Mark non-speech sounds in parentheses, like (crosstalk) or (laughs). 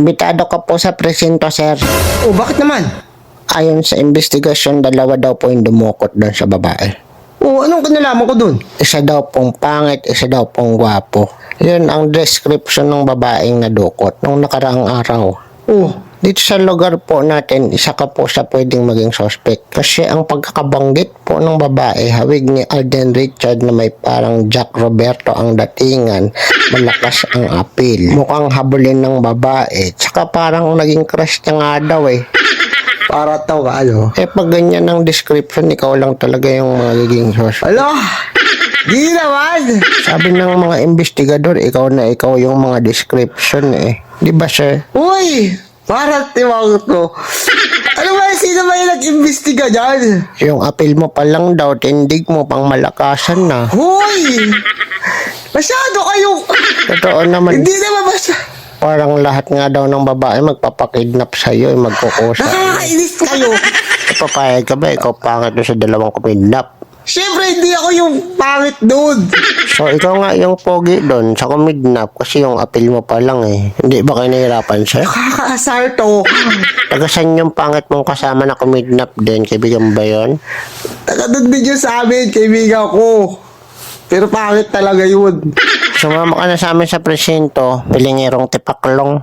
Imbitado ka po sa presinto, sir. Oh, bakit naman? Ayon sa investigasyon, dalawa daw po yung dumukot doon sa babae. Oh, anong kanalaman ko dun? Isa daw pong pangit, isa daw pong gwapo. Yun ang description ng babaeng nadukot nung nakaraang araw. Oh, Dito sa lugar po natin, isa ka po sa pwedeng maging suspect. Kasi ang pagkakabanggit po ng babae, hawig ni Alden Richard na may parang Jack Roberto ang datingan, malakas ang apil. Mukhang habulin ng babae, tsaka parang naging crush niya nga daw eh. para tao ka, ano? Eh pag ganyan ang description, ikaw lang talaga yung magiging suspect. Alo? Di naman! Sabi ng mga investigador, ikaw na ikaw yung mga description eh. Di ba sir? Uy! Para tiwag to. Ano ba, sino ba yung nag-imbestiga dyan? Yung apil mo pa lang daw, tindig mo pang malakasan na. Hoy! Masyado kayong... Totoo naman, Hindi naman masya... parang lahat nga daw ng babae magpapakidnap sa'yo, eh, magkukusa. Nakakainis kayo. Papayag ka ba? Ikaw pangit doon sa dalawang kumidnap. Siyempre, hindi ako yung pangit doon. So, ikaw nga yung pogi doon sa kumidnap kasi yung apil mo pa lang eh. Hindi ba kayo nahihirapan sir? Kakaasar to. Tagasan yung pangit mong kasama na kumidnap din? Kaibigan ba yun? Taga doon din yun sa amin, kaibigan ko. Pero pangit talaga yun. Sumama ka na sa amin sa presinto, pilingerong tipaklong. (laughs)